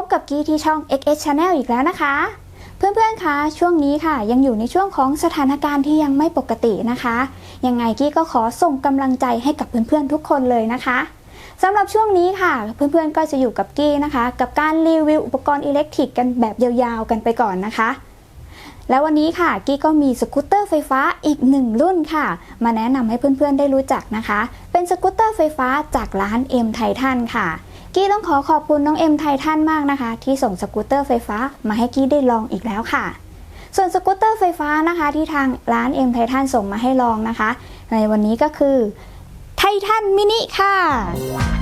บกับกี้ที่ช่อง XS Channel อีกแล้วนะคะ เพื่อนๆ คะ ช่วงนี้ค่ะ ยังอยู่ในช่วงของสถานการณ์ที่ยังไม่ปกตินะคะ ยังไงกี้ก็ขอส่งกำลังใจให้กับเพื่อนๆ ทุกคนเลยนะคะสำหรับช่วงนี้ค่ะ เพื่อนๆ ก็จะอยู่กับกี้นะคะ กับการรีวิวอุปกรณ์อิเล็กทริกกันแบบยาวๆ กันไปก่อนนะคะแล้ววันนี้ค่ะกี้ก็มีสกูตเตอร์ไฟฟ้าอีกหนึ่งรุ่นค่ะ มาแนะนำให้เพื่อนๆได้รู้จักนะคะ เป็นสกูตเตอร์ไฟฟ้าจากร้านเอ็มไททันค่ะ กี้ต้องขอขอบคุณน้องเอ็มไททันมากนะคะ ที่ส่งสกูตเตอร์ไฟฟ้ามาให้กี้ได้ลองอีกแล้วค่ะ ส่วนสกูตเตอร์ไฟฟ้านะคะที่ทางร้านเอ็มไททันส่งมาให้ลองนะคะ ในวันนี้ก็คือไททันมินิค่ะ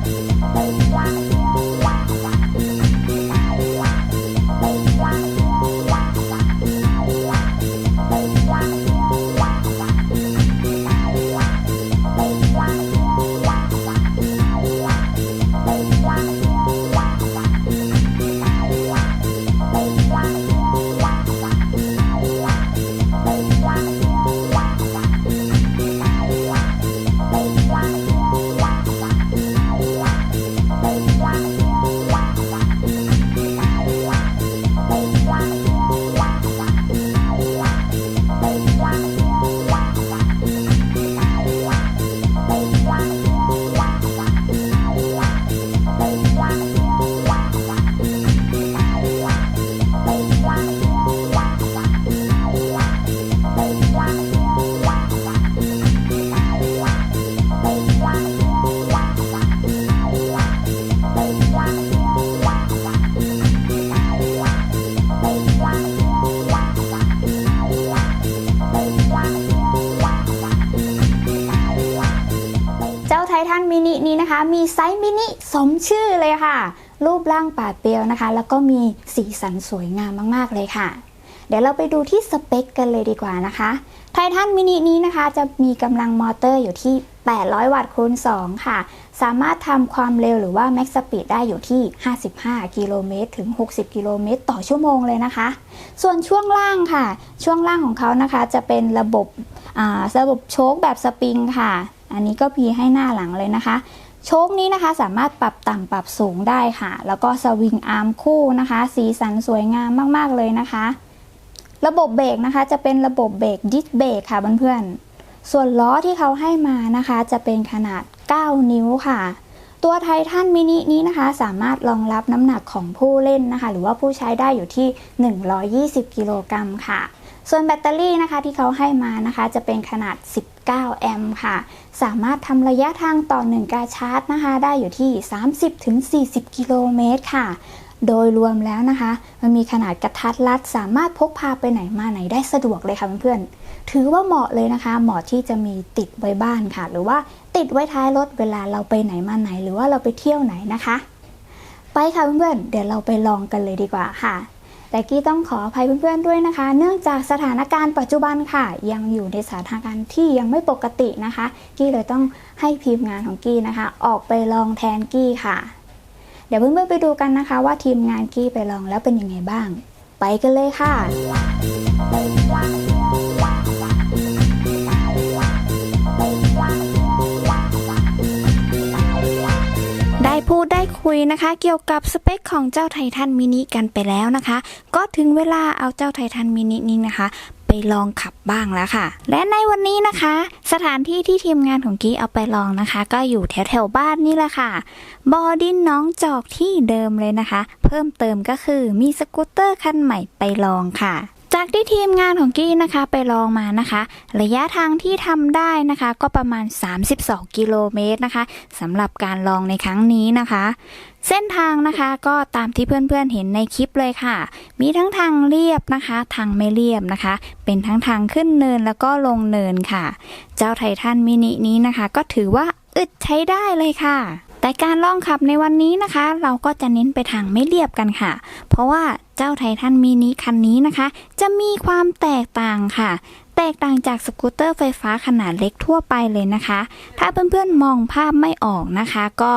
นะคะมีไซส์มินิสมชื่อเลยค่ะ รูปร่างปาดเปรียวนะคะ แล้วก็มีสีสันสวยงามมากๆเลยค่ะ เดี๋ยวเราไปดูที่สเปคกันเลยดีกว่านะคะไททันมินินี้นะคะจะมีกำลังมอเตอร์อยู่ที่ 800 วัตต์คูณ 2 ค่ะ สามารถทำความเร็วหรือว่าแม็กซ์สปีดได้อยู่ที่ 55 กิโลเมตรถึง 60 กิโลเมตรต่อชั่วโมงเลยนะคะ ส่วนช่วงล่างค่ะ ช่วงล่างของเขานะคะจะเป็นระบบอ่าระบบโชคแบบสปริงค่ะ อันนี้ก็พีให้หน้าหลังเลยนะคะ โชคนี้นะคะสามารถปรับต่ำปรับสูงได้ค่ะ แล้วก็สวิงอาร์มคู่นะคะ สีสันสวยงามมาก ๆ เลยนะคะ ระบบเบรกนะคะจะเป็นระบบเบรกดิสเบรกค่ะเพื่อนๆ ส่วนล้อที่เขาให้มานะคะ จะเป็นขนาด 9 นิ้วค่ะ ตัวไททันมินินี้นะคะ สามารถรองรับน้ำหนักของผู้เล่นนะคะ หรือว่าผู้ใช้ได้อยู่ที่ 120 กิโลกรัมค่ะ ส่วนแบตเตอรี่นะคะที่เขาให้มานะคะจะเป็นขนาด 19 แอมป์ค่ะ สามารถทำระยะทางต่อ 1 การชาร์จนะคะ ได้อยู่ที่ 30-40 กิโลเมตรค่ะ โดยรวมแล้วนะคะ มันมีขนาดกระทัดรัด สามารถพกพาไปไหนมาไหนได้สะดวกเลยค่ะเพื่อนๆ ถือว่าเหมาะเลยนะคะ เหมาะที่จะมีติดไว้บ้านค่ะ หรือว่าติดไว้ท้ายรถเวลาเราไปไหนมาไหน หรือว่าเราไปเที่ยวไหนนะคะ ไปค่ะเพื่อนๆ เดี๋ยวเราไปลองกันเลยดีกว่าค่ะ แต่กี้ต้องขออภัยเพื่อนๆด้วยนะคะ เนื่องจากสถานการณ์ปัจจุบันค่ะ ยังอยู่ในสถานการณ์ที่ยังไม่ปกตินะคะ กี้เลยต้องให้ทีมงานของกี้นะคะ ออกไปลองแทนกี้ค่ะ เดี๋ยวเพื่อนๆไปดูกันนะคะ ว่าทีมงานกี้ไปลองแล้วเป็นยังไงบ้าง ไปกันเลยค่ะ คุยนะคะ เกี่ยวกับสเปคของเจ้าไททันมินิกันไปแล้วนะคะ ก็ถึงเวลาเอาเจ้าไททันมินินี้นะคะไปลองขับบ้างแล้วค่ะ และในวันนี้นะคะ สถานที่ที่ทีมงานของกี้เอาไปลองนะคะ ก็อยู่แถวแถวบ้านนี่แหละค่ะ บอดินน้องจอกที่เดิมเลยนะคะ เพิ่มเติมก็คือมีสกูตเตอร์คันใหม่ไปลองค่ะากที่ทีมงานของกี้นะคะไปลองมานะคะ ระยะทางที่ทำได้นะคะ ก็ประมาณ 32 กิโลเมตรนะคะสำหรับการลองในครั้งนี้นะคะ เส้นทางนะคะก็ตามที่เพื่อนๆเห็นในคลิปเลยค่ะ มีทั้งทางเรียบนะคะ ทางไม่เรียบนะคะ เป็นทั้งทางขึ้นเนินแล้วก็ลงเนินค่ะ เจ้าไททันมินินี้นะคะ ก็ถือว่าอึดใช้ได้เลยค่ะ แต่การลองขับในวันนี้นะคะ เราก็จะเน้นไปทางไม่เรียบกันค่ะ เพราะว่าเจ้าไททันมินิคันนี้นะคะ จะมีความแตกต่างค่ะ แตกต่างจากสกูตเตอร์ไฟฟ้าขนาดเล็กทั่วไปเลยนะคะ ถ้าเพื่อนๆมองภาพไม่ออกนะคะ ก็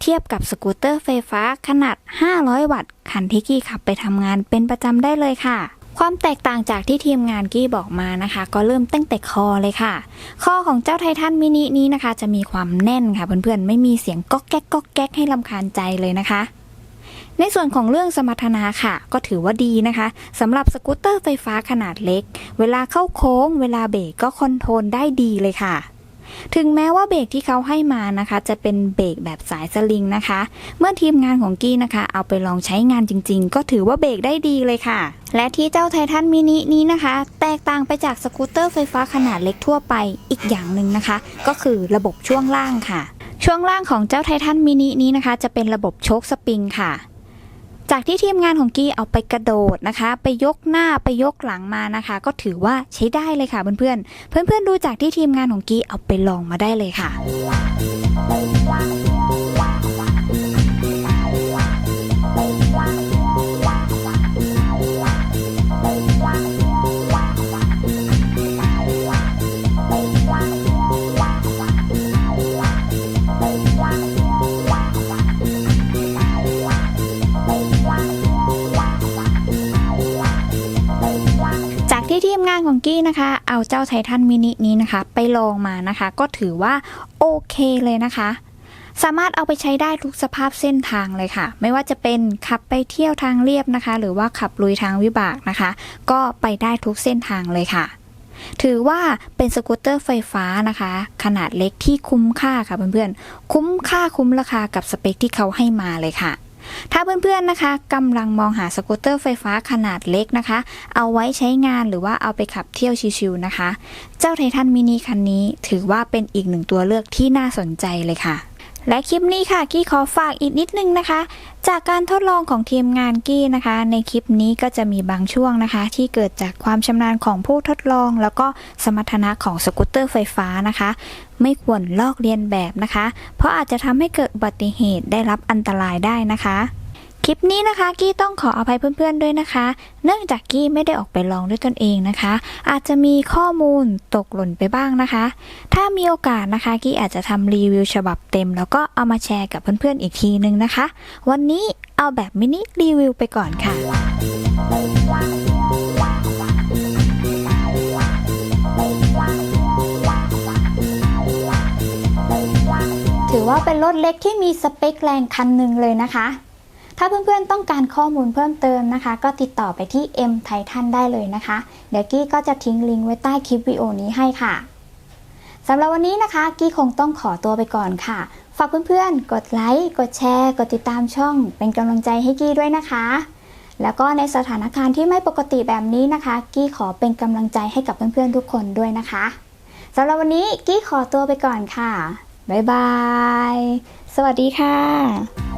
เทียบกับสกูตเตอร์ไฟฟ้าขนาด 500 วัตต์คันที่กี้ขับไปทำงานเป็นประจำได้เลยค่ะ ความแตกต่างจากที่ทีมงานกี้บอกมานะคะ ก็เริ่มตั้งแต่คอเลยค่ะคอของเจ้าไททันมินินี้นะคะ จะมีความแน่นค่ะ เพื่อนๆ ไม่มีเสียงก๊อกแก๊กก๊อกแก๊กให้ลำคาญใจเลยนะคะ ในส่วนของเรื่องสมรรถนะค่ะ ก็ถือว่าดีนะคะสำหรับสกูตเตอร์ไฟฟ้าขนาดเล็ก เวลาเข้าโค้ง เวลาเบรกก็คอนโทรลได้ดีเลยค่ะ ถึงแม้ว่าเบรกที่เขาให้มานะคะ จะเป็นเบรกแบบสายสลิงนะคะ เมื่อทีมงานของกี้นะคะ เอาไปลองใช้งานจริง ๆ ก็ถือว่าเบรกได้ดีเลยค่ะ และที่เจ้าไททันมินินี้นะคะ แตกต่างไปจากสกูตเตอร์ไฟฟ้าขนาดเล็กทั่วไปอีกอย่างหนึ่งนะคะ ก็คือระบบช่วงล่างค่ะ ช่วงล่างของเจ้าไททันมินินี้นะคะ จะเป็นระบบโชคสปริงค่ะ จากที่ทีมงานของกี้เอาไปกระโดดนะคะ ไปยกหน้าไปยกหลังมานะคะ ก็ถือว่าใช้ได้เลยค่ะเพื่อนๆ เพื่อนๆดูจากที่ทีมงานของกี้เอาไปลองมาได้เลยค่ะานของกี้นะคะ เอาเจ้าไททันมินินี้นะคะ ไปลองมานะคะ ก็ถือว่าโอเคเลยนะคะ สามารถเอาไปใช้ได้ทุกสภาพเส้นทางเลยค่ะ ไม่ว่าจะเป็นขับไปเที่ยวทางเรียบนะคะ หรือว่าขับลุยทางวิบากนะคะ ก็ไปได้ทุกเส้นทางเลยค่ะ ถือว่าเป็นสกูตเตอร์ไฟฟ้านะคะ ขนาดเล็กที่คุ้มค่าค่ะเพื่อนๆ คุ้มค่าคุ้มราคากับสเปคที่เขาให้มาเลยค่ะ ถ้าเพื่อนๆนะคะกำลังมองหาสกูตเตอร์ไฟฟ้าขนาดเล็กนะคะ เอาไว้ใช้งานหรือว่าเอาไปขับเที่ยวชิวๆนะคะ เจ้าไททันมินิคันนี้ถือว่าเป็นอีกหนึ่งตัวเลือกที่น่าสนใจเลยค่ะ และคลิปนี้ค่ะกี้ขอฝากอีกนิดนึงนะคะ จากการทดลองของทีมงานกี้นะคะ ในคลิปนี้ก็จะมีบางช่วงนะคะ ที่เกิดจากความชำนาญของผู้ทดลอง แล้วก็สมรรถนะของสกูตเตอร์ไฟฟ้านะคะ ไม่ควรลอกเลียนแบบนะคะ เพราะอาจจะทำให้เกิดอุบัติเหตุได้รับอันตรายได้นะคะ คลิปนี้นะคะ กี้ต้องขออภัยเพื่อนๆด้วยนะคะ เนื่องจากกี้ไม่ได้ออกไปลองด้วยตนเองนะคะ อาจจะมีข้อมูลตกหล่นไปบ้างนะคะ ถ้ามีโอกาสนะคะ กี้อาจจะทำรีวิวฉบับเต็ม แล้วก็เอามาแชร์กับเพื่อนๆอีกทีนึงนะคะ วันนี้เอาแบบมินิรีวิวไปก่อนค่ะถือว่าเป็นรถเล็กที่มีสเปคแรงคันหนึ่งเลยนะคะ ถ้าเพื่อนๆต้องการข้อมูลเพิ่มเติมนะคะ ก็ติดต่อไปที่ M Titan ได้เลยนะคะ เดี๋ยวกี้ก็จะทิ้งลิงก์ไว้ใต้คลิปวิดีโอนี้ให้ค่ะสำหรับวันนี้นะคะ กี้คงต้องขอตัวไปก่อนค่ะ ฝากเพื่อนๆ กดไลค์กดแชร์ กดติดตามช่อง เป็นกำลังใจให้กี้ด้วยนะคะ แล้วก็ในสถานการณ์ที่ไม่ปกติแบบนี้นะคะ กี้ขอเป็นกำลังใจให้กับเพื่อนๆทุกคนด้วยนะคะสำหรับวันนี้กี้ขอตัวไปก่อนค่ะบ๊ายบาย สวัสดีค่ะ